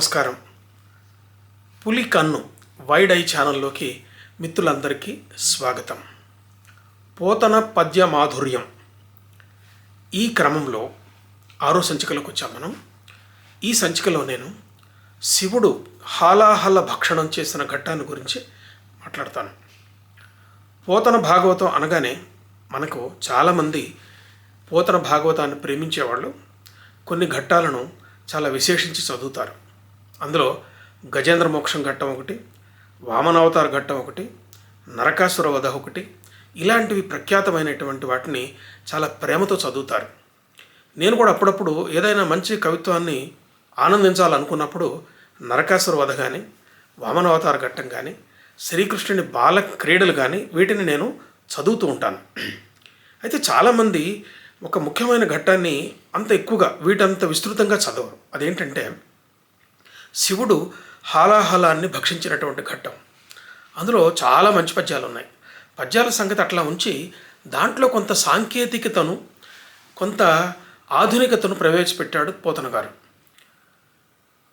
నమస్కారం. పులి కన్ను వైడ్ ఐ ఛానల్లోకి మిత్రులందరికీ స్వాగతం. పోతన పద్య మాధుర్యం. ఈ క్రమంలో ఆరో సంచికలోకి వచ్చాం మనం. ఈ సంచికలో నేను శివుడు హాలాహల భక్షణం చేసిన ఘట్టాన్ని గురించి మాట్లాడతాను. పోతన భాగవతం అనగానే మనకు చాలామంది పోతన భాగవతాన్ని ప్రేమించేవాళ్ళు కొన్ని ఘట్టాలను చాలా విశేషించి చదువుతారు. అందులో గజేంద్ర మోక్షం ఘట్టం ఒకటి వామనావతార ఘట్టం ఒకటి నరకాసుర వధ ఒకటి ఇలాంటివి ప్రఖ్యాతమైనటువంటి వాటిని చాలా ప్రేమతో చదువుతారు. నేను కూడా అప్పుడప్పుడు ఏదైనా మంచి కవిత్వాన్ని ఆనందించాలనుకున్నప్పుడు నరకాసుర వధ కానీ వామనావతార ఘట్టం కానీ శ్రీకృష్ణుని బాల క్రీడలు కానీ వీటిని నేను చదువుతూ ఉంటాను. అయితే చాలామంది ఒక ముఖ్యమైన ఘట్టాన్ని అంత ఎక్కువగా వీటంత విస్తృతంగా చదవరు. అదేంటంటే శివుడు హాలాహలాన్ని భక్షించినటువంటి ఘట్టం. అందులో చాలా మంచి పద్యాలు ఉన్నాయి. పద్యాల సంగతి అట్లా ఉంచి దాంట్లో కొంత సాంకేతికతను కొంత ఆధునికతను ప్రవేశపెట్టాడు పోతన గారు.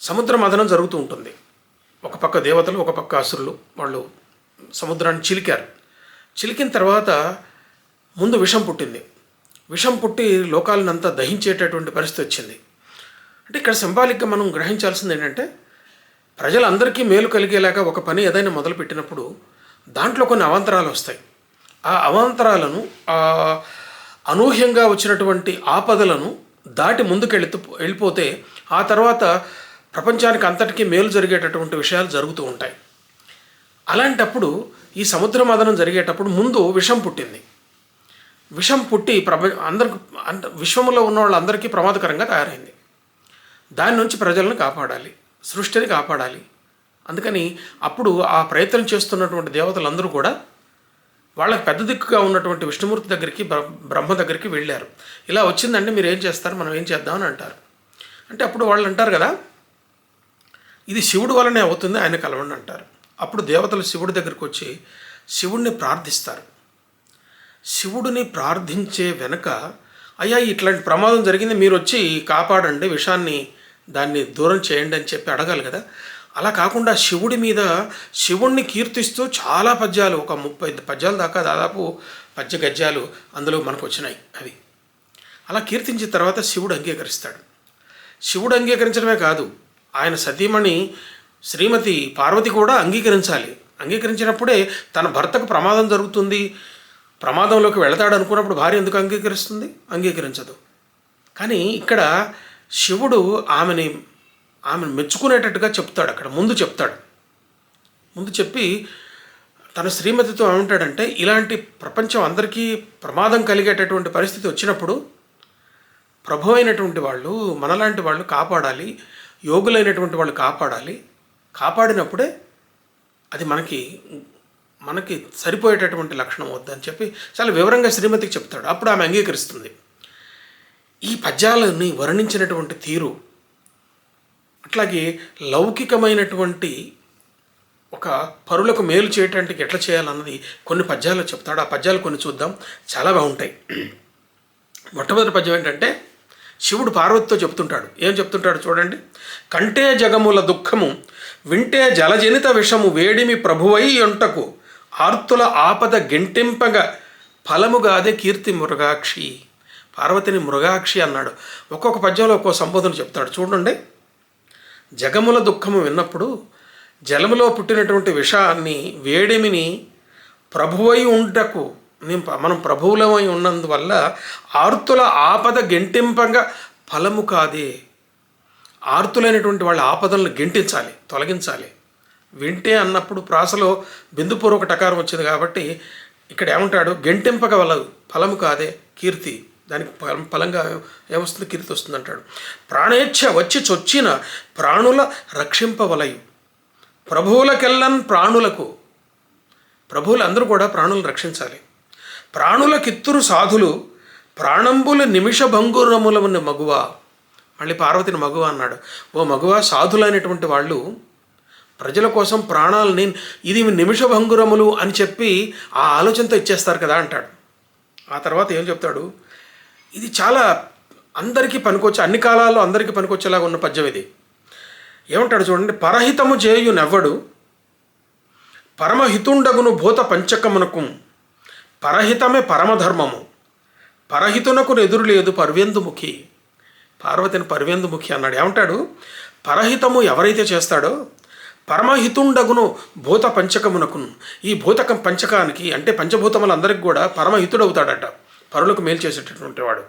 సముద్ర మదనం జరుగుతూ ఉంటుంది. ఒక పక్క దేవతలు ఒక పక్క అసురులు వాళ్ళు సముద్రాన్ని చిలికారు. చిలికిన తర్వాత ముందు విషం పుట్టింది. విషం పుట్టి లోకాలను అంతా దహించేటటువంటి పరిస్థితి వచ్చింది. అంటే ఇక్కడ సింబాలిక్గా మనం గ్రహించాల్సింది ఏంటంటే ప్రజలందరికీ మేలు కలిగేలాగా ఒక పని ఏదైనా మొదలుపెట్టినప్పుడు దాంట్లో కొన్ని అవాంతరాలు వస్తాయి. ఆ అవాంతరాలను అనూహ్యంగా వచ్చినటువంటి ఆపదలను దాటి ముందుకెళుతూ వెళ్ళిపోతే ఆ తర్వాత ప్రపంచానికి అంతటికీ మేలు జరిగేటటువంటి విషయాలు జరుగుతూ ఉంటాయి. అలాంటప్పుడు ఈ సముద్ర మదనం జరిగేటప్పుడు ముందు విషం పుట్టింది. విషం పుట్టి ప్రప అందరికి అంత విశ్వంలో ఉన్న వాళ్ళందరికీ ప్రమాదకరంగా తయారైంది. దాని నుంచి ప్రజలను కాపాడాలి సృష్టిని కాపాడాలి. అందుకని అప్పుడు ఆ ప్రయత్నం చేస్తున్నటువంటి దేవతలందరూ కూడా వాళ్ళకి పెద్ద దిక్కుగా ఉన్నటువంటి విష్ణుమూర్తి దగ్గరికి బ్రహ్మ దగ్గరికి వెళ్ళారు. ఇలా వచ్చిందంటే మీరు ఏం చేస్తారు? మనం ఏం చేద్దామని అంటారు. అంటే అప్పుడు వాళ్ళు అంటారు కదా ఇది శివుడు వలనే అవుతుంది ఆయన కలవండి అంటారు. అప్పుడు దేవతలు శివుడి దగ్గరికి వచ్చి శివుడిని ప్రార్థిస్తారు. శివుడిని ప్రార్థించే వెనక అయ్యా ఇట్లాంటి ప్రమాదం జరిగింది మీరు వచ్చి కాపాడండి విషాన్ని దాన్ని దూరం చేయండి అని చెప్పి అడగాలి కదా. అలా కాకుండా శివుడి మీద శివుణ్ణి కీర్తిస్తూ చాలా పద్యాలు ఒక ముప్పై పద్యాల దాకా దాదాపు పద్య గద్యాలు అందులో మనకు వచ్చినాయి అవి. అలా కీర్తించిన తర్వాత శివుడు అంగీకరిస్తాడు. శివుడు అంగీకరించడమే కాదు ఆయన సతీమణి శ్రీమతి పార్వతి కూడా అంగీకరించాలి. అంగీకరించినప్పుడే తన భర్తకు ప్రమాదం జరుగుతుంది. ప్రమాదంలోకి వెళతాడు అనుకున్నప్పుడు భార్య ఎందుకు అంగీకరిస్తుంది? అంగీకరించదు. కానీ ఇక్కడ శివుడు ఆమెని ఆమెను మెచ్చుకునేటట్టుగా చెప్తాడు అక్కడ ముందు చెప్తాడు. ముందు చెప్పి తన శ్రీమతితో ఏమంటాడంటే ఇలాంటి ప్రపంచం అందరికీ ప్రమాదం కలిగేటటువంటి పరిస్థితి వచ్చినప్పుడు ప్రభు అయినటువంటి వాళ్ళు మనలాంటి వాళ్ళు కాపాడాలి యోగులైనటువంటి వాళ్ళు కాపాడాలి. కాపాడినప్పుడే అది మనకి మనకి సరిపోయేటటువంటి లక్షణం వద్దని చెప్పి చాలా వివరంగా శ్రీమతికి చెప్తాడు. అప్పుడు ఆమె అంగీకరిస్తుంది. ఈ పద్యాలని వర్ణించినటువంటి తీరు అట్లాగే లౌకికమైనటువంటి ఒక పరులకు మేలు చేయటానికి ఎట్లా చేయాలన్నది కొన్ని పద్యాలు చెప్తాడు. ఆ పద్యాలు కొన్ని చూద్దాం. చాలా బాగుంటాయి. మొట్టమొదటి పద్యం ఏంటంటే శివుడు పార్వతితో చెప్తుంటాడు. ఏం చెప్తుంటాడు చూడండి. కంటే జగముల దుఃఖము వింటే జలజనిత విషము వేడిమి ప్రభువై ఎంటకు ఆర్తుల ఆపద గెంటింపగా ఫలముగాదే కీర్తి మృగాక్షి పార్వతిని మృగాక్షి అన్నాడు. ఒక్కొక్క పద్యంలో ఒక్కో సంబోధన చెప్తాడు. చూడండి. జగముల దుఃఖము విన్నప్పుడు జలములో పుట్టినటువంటి విషాన్ని వేడిమిని ప్రభువై ఉండకు మనం ప్రభువులమై ఉన్నందువల్ల ఆర్తుల ఆపద గెంటింపగా ఫలము కాదే. ఆర్తులైనటువంటి వాళ్ళ ఆపదలను గెంటించాలి తొలగించాలి. వింటే అన్నప్పుడు ప్రాసలో బిందుపూర్వక టకారం వచ్చింది కాబట్టి ఇక్కడ ఏమంటాడు? గెంటింపక వలదు ఫలము కాదే కీర్తి. దానికి ఫలంగా ఏమొస్తుంది కీర్తి వస్తుంది అంటాడు ప్రాణేచ్ఛ వచ్చి చొచ్చిన ప్రాణుల రక్షింపవలయు. ప్రభువులకెల్లన్ ప్రాణులకు. ప్రభువులందరూ కూడా ప్రాణులను రక్షించాలి. ప్రాణుల కిత్తురు సాధులు ప్రాణంబులు నిమిష భంగురములమున్న మగువ. మళ్ళీ పార్వతిని మగువ అన్నాడు. ఓ మగువ సాధులైనటువంటి వాళ్ళు ప్రజల కోసం ప్రాణాలని ఇది నిమిష భంగురములు అని చెప్పి ఆ ఆలోచనతో ఇచ్చేస్తారు కదా అంటాడు. ఆ తర్వాత ఏం చెప్తాడు? ఇది చాలా అందరికీ పనికొచ్చే అన్ని కాలాల్లో అందరికీ పనికొచ్చేలాగా ఉన్న పద్యం ఇది. ఏమంటాడు చూడండి పరహితము చేయు నెవ్వడు పరమహితుండగును భూత పంచకమునకు పరహితమే పరమధర్మము. పరహితునకు ఎదురు లేదు పర్వేందుముఖి పార్వతిని పర్వేందుముఖి అన్నాడు. ఏమంటాడు? పరహితము ఎవరైతే చేస్తాడో పరమహితుండగును భూత పంచకమునకును. ఈ భూతకం పంచకానికి అంటే పంచభూతములందరికీ కూడా పరమహితుడవుతాడట. పరులకు మేలు చేసేటటువంటి వాడు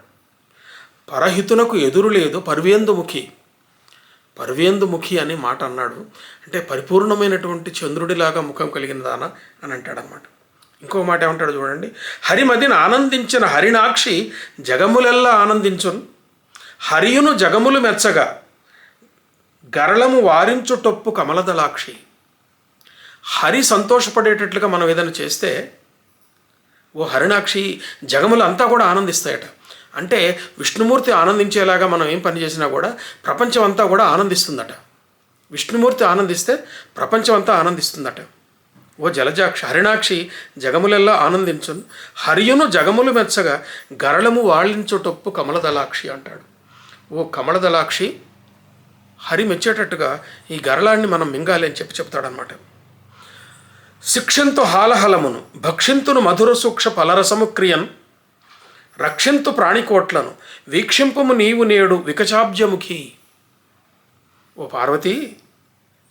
పరహితునకు ఎదురు లేదు పర్వేందుముఖి. పర్వేందుముఖి అనే మాట అన్నాడు. అంటే పరిపూర్ణమైనటువంటి చంద్రుడిలాగా ముఖం కలిగిన దాన అని అంటాడనమాట ఇంకో మాట ఏమంటాడు చూడండి. హరిమదిని ఆనందించిన హరినాక్షి జగములెల్లా ఆనందించును. హరియును జగములు మెచ్చగా. గరళము వారించుటొప్పు కమలదలాక్షి. హరి సంతోషపడేటట్లుగా మనం ఏదైనా చేస్తే ఓ హరిణాక్షి జగములు అంతా కూడా ఆనందిస్తాయట. అంటే విష్ణుమూర్తి ఆనందించేలాగా మనం ఏం పని చేసినా కూడా ప్రపంచం అంతా కూడా ఆనందిస్తుందట. విష్ణుమూర్తి ఆనందిస్తే ప్రపంచం అంతా ఆనందిస్తుందట. ఓ జలజాక్షి హరిణాక్షి జగములెల్లా ఆనందించు హరియును జగములు మెచ్చగా గరళము వాళించుటొప్పు కమలదలాక్షి అంటాడు. ఓ కమలదలాక్షి హరి మెచ్చేటట్టుగా ఈ గరళాన్ని మనం మింగాలి అని చెప్పి చెప్తాడనమాట శిక్షంతు హాలహలమును భక్షింతును మధుర సూక్ష ఫలరసము క్రియన్ రక్షింతు ప్రాణికోట్లను వీక్షింపము నీవు నేడు వికచాబ్జముఖి. ఓ పార్వతి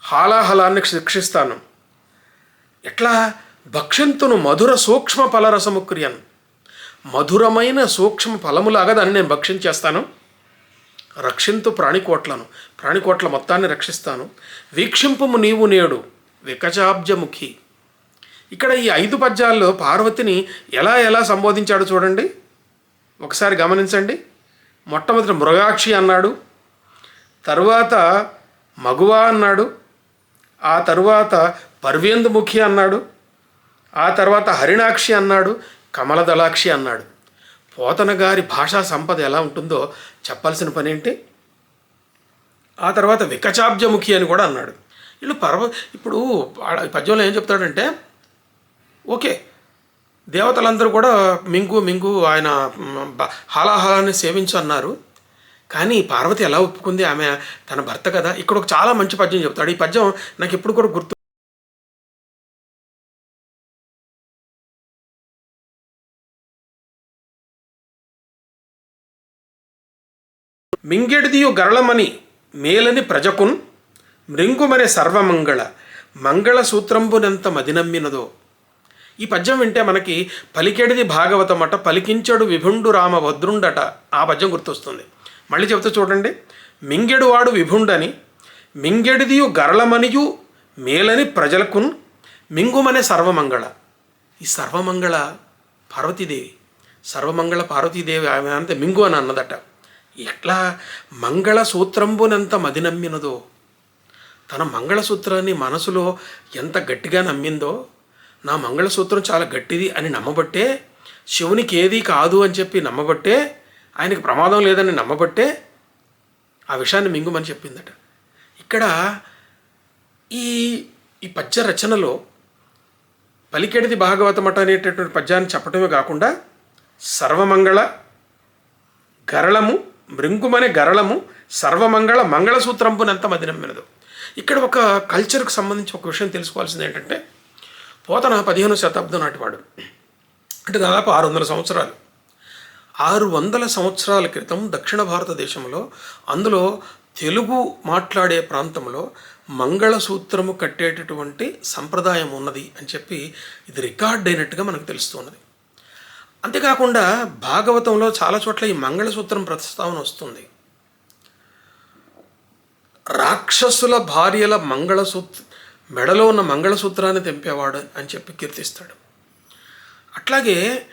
హాలాహలాన్ని శిక్షిస్తాను. ఎట్లా? భక్షింతును మధుర సూక్ష్మ ఫలరసము క్రియన్. మధురమైన సూక్ష్మ ఫలములాగా దాన్ని నేను భక్షించేస్తాను. రక్షింతు ప్రాణికోట్లను ప్రాణికోట్ల మొత్తాన్ని రక్షిస్తాను. వీక్షింపము నీవు నేడు వికచాబ్జముఖి. ఇక్కడ ఈ ఐదు పద్యాల్లో పార్వతిని ఎలా ఎలా సంబోధించాడు చూడండి. ఒకసారి గమనించండి. మొట్టమొదటి మృగాక్షి అన్నాడు. తరువాత మగువ అన్నాడు. ఆ తరువాత పర్వేందుముఖి అన్నాడు. ఆ తర్వాత హరిణాక్షి అన్నాడు. కమలదళాక్షి అన్నాడు. పోతన గారి భాషా సంపద ఎలా ఉంటుందో చెప్పాల్సిన పని ఏంటి? ఆ తర్వాత వికచాబ్జముఖి అని కూడా అన్నాడు. వీళ్ళు పర్వ ఇప్పుడు పద్యంలో ఏం చెప్తాడంటే ఓకే. దేవతలందరూ కూడా మింగు మింగు ఆయన హాలాహలాన్ని సేవించు అన్నారు కానీ పార్వతి ఎలా ఒప్పుకుంది? ఆమె తన భర్త కదా? ఇక్కడ ఒక చాలా మంచి పద్యం చెప్తాడు. ఈ పద్యం నాకు ఎప్పుడు కూడా గుర్తు మింగెడిదియు గరళమని మేలని ప్రజకున్ మృంగుమనే సర్వమంగళ. మంగళ సూత్రంబునెంత మదినమ్మినదో. ఈ పద్యం వింటే మనకి పలికెడిది భాగవతమట పలికించడు విభుండు రామ భద్రుండట ఆ పద్యం గుర్తొస్తుంది. మళ్ళీ చెప్తే చూడండి. మింగెడువాడు విభుండని మింగెడిదియు గరళమనియు మేలని ప్రజలకున్ మింగుమనే సర్వమంగళ. ఈ సర్వమంగళ పార్వతీదేవి సర్వమంగళ పార్వతీదేవి ఆమె అంతే మింగు అని అన్నదట. ఎట్లా మంగళసూత్రంబునెంత మది నమ్మినదో తన మంగళసూత్రాన్ని మనసులో ఎంత గట్టిగా నమ్మిందో నా మంగళసూత్రం చాలా గట్టిది అని నమ్మబట్టే శివునికి ఏది కాదు అని చెప్పి నమ్మబట్టే ఆయనకి ప్రమాదం లేదని నమ్మబట్టే ఆ విషయాన్ని మింగుమని చెప్పిందట. ఇక్కడ ఈ ఈ పద్య రచనలో పలికెడిది భాగవతమట అనేటటువంటి పద్యాన్ని చెప్పడమే కాకుండా సర్వమంగళ గరళము మృంగుమనే గరళము సర్వమంగళ మంగళసూత్రంపునంత మదినమ్మినదు. ఇక్కడ ఒక కల్చర్కు సంబంధించి ఒక విషయం తెలుసుకోవాల్సింది ఏంటంటే పోతన పదిహేను శతాబ్దం నాటివాడు అంటే దాదాపు ఆరు వందల సంవత్సరాలు. ఆరు వందల సంవత్సరాల క్రితం దక్షిణ భారతదేశంలో అందులో తెలుగు మాట్లాడే ప్రాంతంలో మంగళసూత్రము కట్టేటటువంటి సంప్రదాయం ఉన్నది అని చెప్పి ఇది రికార్డ్ అయినట్టుగా మనకు తెలుస్తున్నది. అంతేకాకుండా భాగవతంలో చాలా చోట్ల ఈ మంగళసూత్రం ప్రస్తావన వస్తుంది. రాక్షసుల భార్యల మంగళసూత్ర మెడలో ఉన్న మంగళసూత్రాన్ని తెంపేవాడు అని చెప్పి కీర్తిస్తాడు. అట్లాగే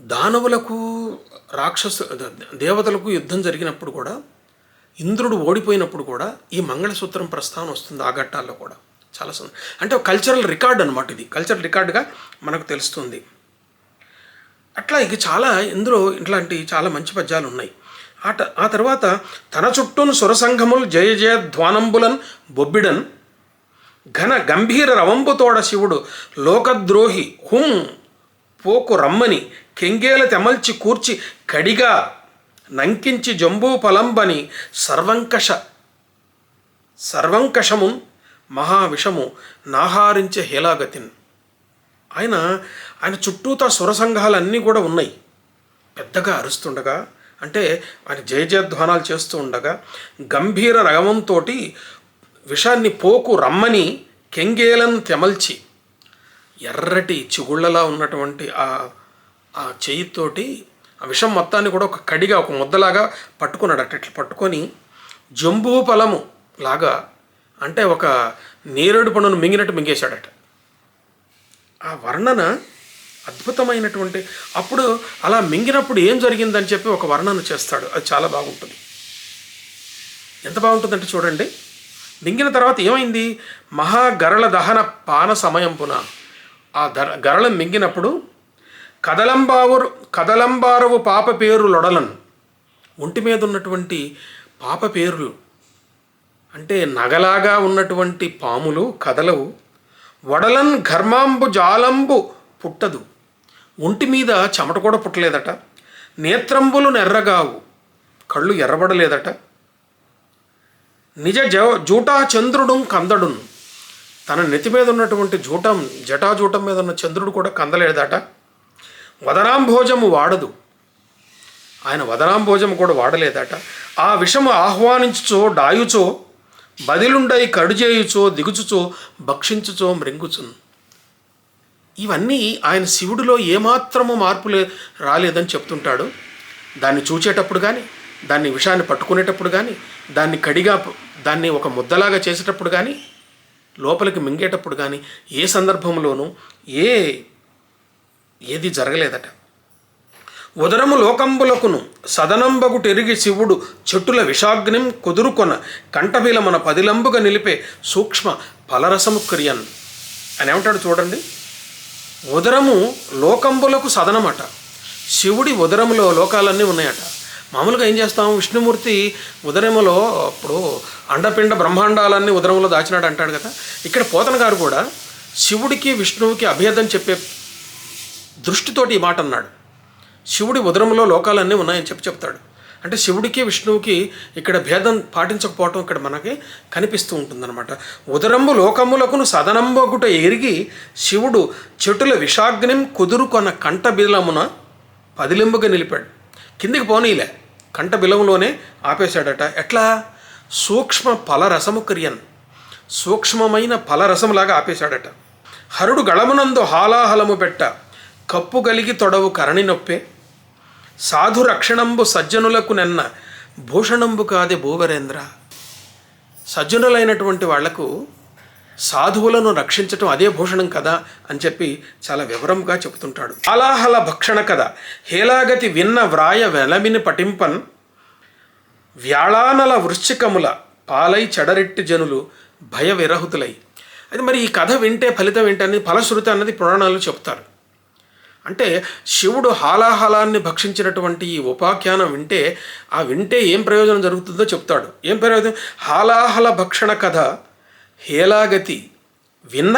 దానవులకు రాక్షసు దేవతలకు యుద్ధం జరిగినప్పుడు కూడా ఇంద్రుడు ఓడిపోయినప్పుడు కూడా ఈ మంగళసూత్రం ప్రస్థానం వస్తుంది ఆ ఘట్టాల్లో కూడా. చాలా సంద అంటే ఒక కల్చరల్ రికార్డ్ అనమాట ఇది. కల్చరల్ రికార్డుగా మనకు తెలుస్తుంది. అట్లా ఇక చాలా ఇందులో ఇట్లాంటి చాలా మంచి పద్యాలు ఉన్నాయి. ఆట ఆ తర్వాత తన చుట్టూను సురసంఘములు జయ జయ ధ్వానంబులన్ బొబ్బిడన్ ఘన గంభీర రవంపుతోడ శివుడు లోకద్రోహి హుం పోకు రమ్మని కెంగేల తెమల్చి కూర్చి కడిగా నంకించి జంబూ పలంబని సర్వంకష సర్వంకషము మహావిషము నాహారించే హేలాగతిన్ ఆయన ఆయన చుట్టూతా సురసంఘాలన్నీ కూడా ఉన్నాయి. పెద్దగా అరుస్తుండగా అంటే ఆయన జయజయధ్వానాలు చేస్తూ ఉండగా గంభీర రగమంతో విషాన్ని పోకు రమ్మని కెంగేలను తెమల్చి ఎర్రటి చిగుళ్ళలా ఉన్నటువంటి ఆ ఆ చేయితోటి ఆ విషం మొత్తాన్ని కూడా ఒక కడిగా ఒక ముద్దలాగా పట్టుకున్నాడు అట్ట ఇట్లా పట్టుకొని జంబూ ఫలము లాగా అంటే ఒక నేరేడు పండును మింగినట్టు మింగేశాడట. ఆ వర్ణన అద్భుతమైనటువంటి అప్పుడు అలా మింగినప్పుడు ఏం జరిగిందని చెప్పి ఒక వర్ణన చేస్తాడు. అది చాలా బాగుంటుంది. ఎంత బాగుంటుందంటే చూడండి. మింగిన తర్వాత ఏమైంది? మహాగరళ దహన పాన సమయం పున ఆ దర గరళం మింగినప్పుడు కదలంబావురు కదలంబారవు పాప పేరు లొడలన్. ఒంటి మీద ఉన్నటువంటి పాప పేర్లు. అంటే నగలాగా ఉన్నటువంటి పాములు కదలవు. వడలన్ ఘర్మాంబు జాలంబు పుట్టదు. ఒంటి మీద చెమట కూడా పుట్టలేదట. నేత్రంబులు నెర్రగావు. కళ్ళు ఎర్రబడలేదట. నిజ జవ జూటా చంద్రుడు కందడున్. తన నెత్తి మీద ఉన్నటువంటి జూటం జటాజూటం మీద ఉన్న చంద్రుడు కూడా కందలేదట వదరాంభోజము వాడదు. ఆయన వదరాంభోజము కూడా వాడలేదట. ఆ విషము ఆహ్వానించుచో డాయుచో బదిలుండై కడుజేయుచో దిగుచుచో భక్షించుచో మృంగుచున్. ఇవన్నీ ఆయన శివుడిలో ఏమాత్రము మార్పులే రాలేదని చెప్తుంటాడు. దాన్ని చూచేటప్పుడు కానీ దాన్ని విషాన్ని పట్టుకునేటప్పుడు కానీ దాన్ని కడిగా దాన్ని ఒక ముద్దలాగా చేసేటప్పుడు కానీ లోపలికి మింగేటప్పుడు కానీ ఏ సందర్భంలోనూ ఏ ఏది జరగలేదట. ఉదరము లోకంబులకును సదనంబగు టెరిగి శివుడు చెట్టుల విషాగ్నిం కుదురుకొన కంఠబిలమున పదిలంబుగా నిలిపే సూక్ష్మ ఫలరసము క్రియన్. అని ఏమంటాడు చూడండి. ఉదరము లోకంబులకు సదనమట. శివుడి ఉదరములో లోకాలన్నీ ఉన్నాయట. మామూలుగా ఏం చేస్తాం? విష్ణుమూర్తి ఉదరములో అప్పుడు అండపిండ బ్రహ్మాండాలన్నీ ఉదరంలో దాచినాడు అంటాడు కదా. ఇక్కడ పోతన గారు కూడా శివుడికి విష్ణువుకి అభేదం చెప్పే దృష్టితోటి ఈ మాట అన్నాడు. శివుడి ఉదరంలో లోకాలన్నీ ఉన్నాయని చెప్పి చెప్తాడు. అంటే శివుడికి విష్ణువుకి ఇక్కడ భేదం పాటించకపోవటం ఇక్కడ మనకి కనిపిస్తూ ఉంటుందన్నమాట. ఉదరంబు లోకములకును సదనంబగుట ఎరిగి శివుడు చెటుల విషాగ్నిం కుదురుకొన్న కంట బిలమున పదిలింబుగా నిలిపాడు. కిందికి పోనీలే. కంట బిలంలోనే ఆపేశాడట. ఎట్లా? సూక్ష్మ ఫలరసము క్రియన్. సూక్ష్మమైన ఫలరసములాగా ఆపేశాడట. హరుడు గళమునందు హాలాహలము పెట్ట కప్పు గలిగి తొడవు కరణి నొప్పే. సాధు రక్షణంబు సజ్జనులకు నెన్న భూషణంబు కాదే భూవరేంద్ర. సజ్జనులైనటువంటి వాళ్ళకు సాధువులను రక్షించటం అదే భూషణం కదా అని చెప్పి చాలా వివరంగా చెబుతుంటాడు. అలాహల భక్షణ కథ. హేలాగతి విన్న వ్రాయ వెలమిని పటింపన్ వ్యాళానల వృశ్చికముల పాలై చెడరెట్టి జనులు భయ విరహుతులై అది మరి ఈ కథ వింటే ఫలితం ఏంటనేది ఫలశ్రుతి అన్నది పురాణాలు చెప్తారు అంటే శివుడు హాలాహలాన్ని భక్షించినటువంటి ఈ ఉపాఖ్యానం వింటే ఆ వింటే ఏం ప్రయోజనం జరుగుతుందో చెప్తాడు. ఏం ప్రయోజనం? హాలాహల భక్షణ కథ. హేలాగతి విన్న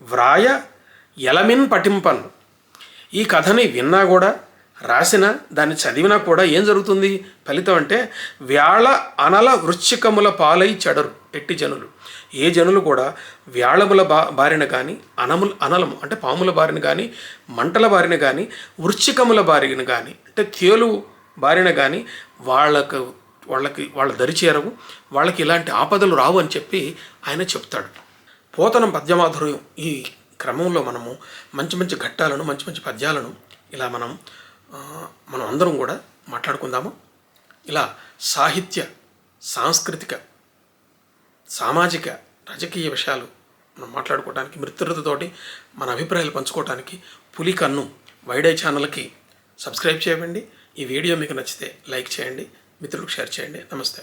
వ్రాయ ఎలమిన్ పఠింపన్. ఈ కథని విన్నా కూడా రాసిన దాన్ని చదివినా కూడా ఏం జరుగుతుంది? ఫలితం అంటే వ్యాళ అనల వృశ్చికముల పాలై చెడరు ఎట్టి జనులు. ఏ జనులు కూడా వ్యాళముల బా బారిన కానీ అనముల అనలము అంటే పాముల బారిన కానీ మంటల బారిన కానీ వృశ్చికముల బారిన కానీ అంటే తేలు బారిన కానీ వాళ్ళకు వాళ్ళకి వాళ్ళ దరి చేరవు వాళ్ళకి ఇలాంటి ఆపదలు రావు అని చెప్పి ఆయన చెప్తాడు. పోతనం పద్యమాధుర్యం ఈ క్రమంలో మనము మంచి మంచి ఘట్టాలను మంచి మంచి పద్యాలను ఇలా మనం మనం అందరం కూడా మాట్లాడుకుందాము. ఇలా సాహిత్య సాంస్కృతిక సామాజిక రాజకీయ విషయాలు మనం మాట్లాడుకోవడానికి మిత్రులతోటి మన అభిప్రాయాలు పంచుకోవడానికి పులి కన్ను వైడే ఛానల్కి సబ్స్క్రైబ్ చేయండి. ఈ వీడియో మీకు నచ్చితే లైక్ చేయండి. మిత్రులకు షేర్ చేయండి. నమస్తే.